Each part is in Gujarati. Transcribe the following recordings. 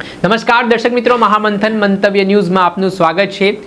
નમસ્કાર, દર્શક મિત્રો, મહામંથન મંતવ્ય ન્યૂઝમાં આપનું સ્વાગત છે.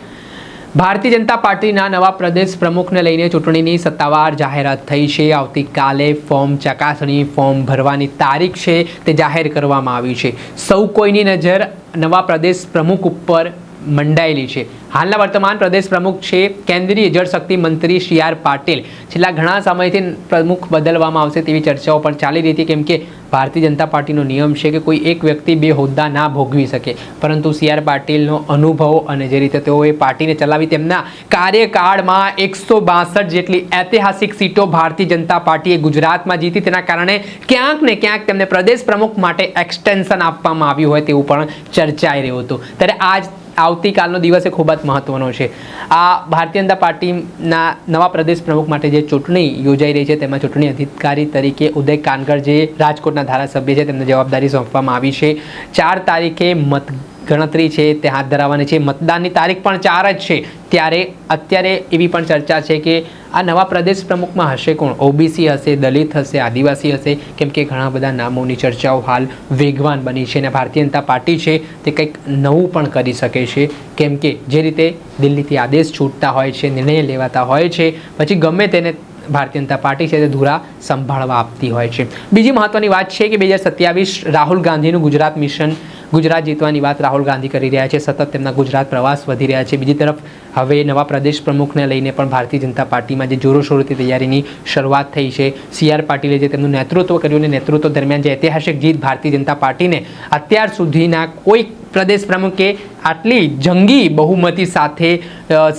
ભારતીય જનતા પાર્ટીના નવા પ્રદેશ પ્રમુખને લઈને ચૂંટણીની સત્તાવાર જાહેરાત થઈ છે. આવતીકાલે ફોર્મ ચકાસણી, ફોર્મ ભરવાની તારીખ છે તે જાહેર કરવામાં આવી છે. સૌ કોઈની નજર નવા પ્રદેશ પ્રમુખ ઉપર મંડાયેલી છે. હાલના વર્તમાન પ્રદેશ પ્રમુખ છે, કેન્દ્રીય જળશક્તિ મંત્રી સી આર પાટીલ. છેલ્લા ઘણા સમયથી પ્રમુખ બદલવામાં આવશે તેવી ચર્ચાઓ પણ ચાલી રહી હતી, કેમ ભારતીય જનતા પાર્ટીનો નિયમ છે કે કોઈ એક વ્યક્તિ બે હોદ્દા ના ભોગવી શકે. પરંતુ સી આર પાટીલનો અનુભવ અને જે રીતે તેઓએ પાર્ટીને ચલાવી તેમના કાર્યકાળમાં એકસો બાસઠ જેટલી ઐતિહાસિક સીટો ભારતીય જનતા પાર્ટીએ ગુજરાતમાં જીતી. તેના કારણે ક્યાંક ને ક્યાંક તેમને પ્રદેશ પ્રમુખ માટે એક્સટેન્શન આપવામાં આવ્યું હોય તેવું પણ ચર્ચાઈ રહ્યું હતું. ત્યારે આજ આવતીકાલનો દિવસ એ ખૂબ જ મહત્વનો છે. આ ભારતીય જનતા પાર્ટીના નવા પ્રદેશ પ્રમુખ માટે જે ચૂંટણી યોજાઈ રહી છે, તેમાં ચૂંટણી અધિકારી તરીકે ઉદય કાનગર જે રાજકોટના ધારાસભ્ય છે, તેમને જવાબદારી સોંપવામાં આવી છે. ચાર તારીખે મત ગણતરી છે, તે હાથ ધરાવવાની છે. મતદાનની તારીખ પણ ચાર જ છે. ત્યારે અત્યારે એવી પણ ચર્ચા છે કે આ નવા પ્રદેશ પ્રમુખમાં હશે કોણ? ઓબીસી હશે, દલિત હશે, આદિવાસી હશે? કેમ કે ઘણા બધા નામોની ચર્ચાઓ હાલ વેગવાન બની છે અને ભારતીય જનતા પાર્ટી છે તે કંઈક નવું પણ કરી શકે છે. કેમ કે જે રીતે દિલ્હીથી આદેશ છૂટતા હોય છે, નિર્ણય લેવાતા હોય છે, પછી ગમે તેને ભારતીય જનતા પાર્ટી છે તે ધુરા સંભાળવા આપતી હોય છે. બીજી મહત્વની વાત છે કે બે હજાર સત્યાવીસ રાહુલ ગાંધીનું ગુજરાત મિશન ગુજરાત જીતવાની વાત રાહુલ ગાંધી કરી રહ્યા છે. સતત તેમના ગુજરાત પ્રવાસ વધી રહ્યા છે. બીજી તરફ, હવે નવા પ્રદેશ પ્રમુખને લઈને પણ ભારતીય જનતા પાર્ટીમાં જે જોરોશોરોથી તૈયારીની શરૂઆત થઈ છે. સી આર પાટીલે જે તેમનું નેતૃત્વ કર્યું અને નેતૃત્વ દરમિયાન જે ઐતિહાસિક જીત ભારતીય જનતા પાર્ટીને અત્યાર સુધીના કોઈ પ્રદેશ પ્રમુખે આટલી જંગી બહુમતી સાથે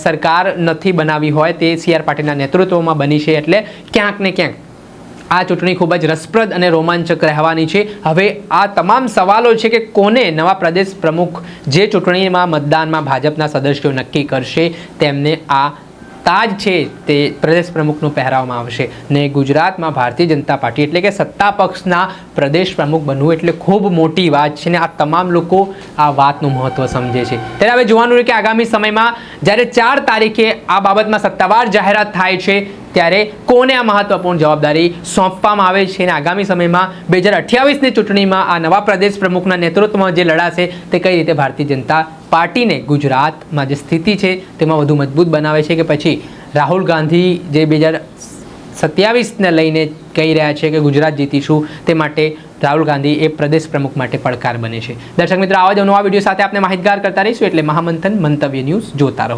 સરકાર નથી બનાવી હોય તે સી આર પાટીલના નેતૃત્વમાં બની છે. એટલે ક્યાંક ને ક્યાંક આ ચૂંટણી ખૂબ જ રસપ્રદ અને રોમાંચક રહેવાની છે. હવે આ તમામ સવાલો છે કે કોને નવા પ્રદેશ પ્રમુખ જે ચૂંટણીમાં મતદાનમાં ભાજપના સદસ્યો નક્કી કરશે, તેમને આ તાજ છે તે પ્રદેશ પ્રમુખનું પહેરાવવામાં આવશે. ને ગુજરાતમાં ભારતીય જનતા પાર્ટી એટલે કે સત્તા પક્ષના પ્રદેશ પ્રમુખ બનવું એટલે ખૂબ મોટી વાત છે ને આ તમામ લોકો આ વાતનું મહત્ત્વ સમજે છે. ત્યારે હવે જોવાનું કે આગામી સમયમાં જ્યારે ચાર તારીખે આ બાબતમાં સત્તાવાર જાહેરાત થાય છે ત્યારે કોને આ મહત્વપૂર્ણ જવાબદારી સોંપવામાં આવે છે અને આગામી સમયમાં બે હજાર અઠ્યાવીસની ચૂંટણીમાં આ નવા પ્રદેશ પ્રમુખના નેતૃત્વમાં જે લડાશે તે કઈ રીતે ભારતીય જનતા પાર્ટીને ગુજરાતમાં જે સ્થિતિ છે તેમાં વધુ મજબૂત બનાવે છે કે પછી રાહુલ ગાંધી જે બે હજાર સત્યાવીસને લઈને કહી રહ્યા છે કે ગુજરાત જીતીશું તે માટે રાહુલ ગાંધી એ પ્રદેશ પ્રમુખ માટે પડકાર બને છે. દર્શક મિત્રો, આવા જ નવા વીડિયો સાથે આપણે માહિતગાર કરતા રહીશું એટલે મહામંથન મંતવ્ય ન્યૂઝ જોતા રહો.